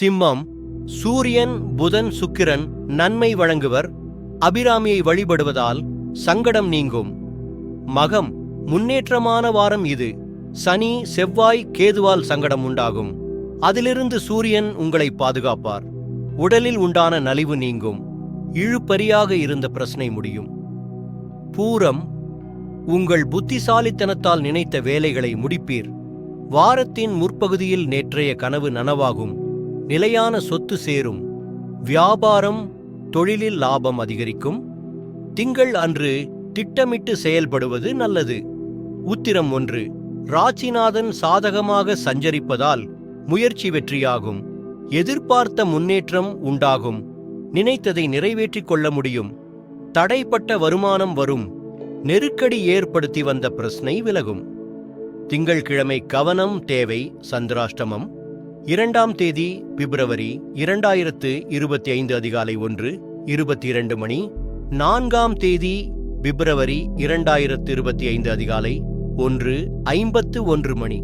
சிம்மம் சூரியன் புதன் சுக்கிரன் நன்மை வழங்குவர் அபிராமியை வழிபடுவதால் சங்கடம் நீங்கும். மகம் முன்னேற்றமான வாரம் இது. சனி செவ்வாய் கேதுவால் சங்கடம் உண்டாகும். அதிலிருந்து சூரியன் உங்களை பாதுகாப்பார். உடலில் உண்டான நலிவு நீங்கும். இழுப்பறியாக இருந்த பிரச்சனை முடியும். பூரம் உங்கள் புத்திசாலித்தனத்தால் நினைத்த வேலைகளை முடிப்பீர். வாரத்தின் முற்பகுதியில் நேற்றைய கனவு நனவாகும். நிலையான சொத்து சேரும். வியாபாரம் தொழிலில் லாபம் அதிகரிக்கும். திங்கள் அன்று திட்டமிட்டு செயல்படுவது நல்லது. உத்திரம் ஒன்று ராச்சிநாதன் சாதகமாக சஞ்சரிப்பதால் முயற்சி வெற்றியாகும். எதிர்பார்த்த முன்னேற்றம் உண்டாகும். நினைத்ததை நிறைவேற்றிக் கொள்ள முடியும். தடைப்பட்ட வருமானம் வரும். நெருக்கடி ஏற்படுத்தி வந்த பிரச்சனை விலகும். திங்கள்கிழமை கவனம் தேவை சந்திராஷ்டமம். இரண்டாம் தேதி பிப்ரவரி இரண்டாயிரத்து இருபத்தி ஐந்து அதிகாலை ஒன்று இருபத்தி இரண்டு மணி நான்காம் தேதி பிப்ரவரி இரண்டாயிரத்து இருபத்தி ஐந்து அதிகாலை ஒன்று ஐம்பத்து ஒன்று மணி.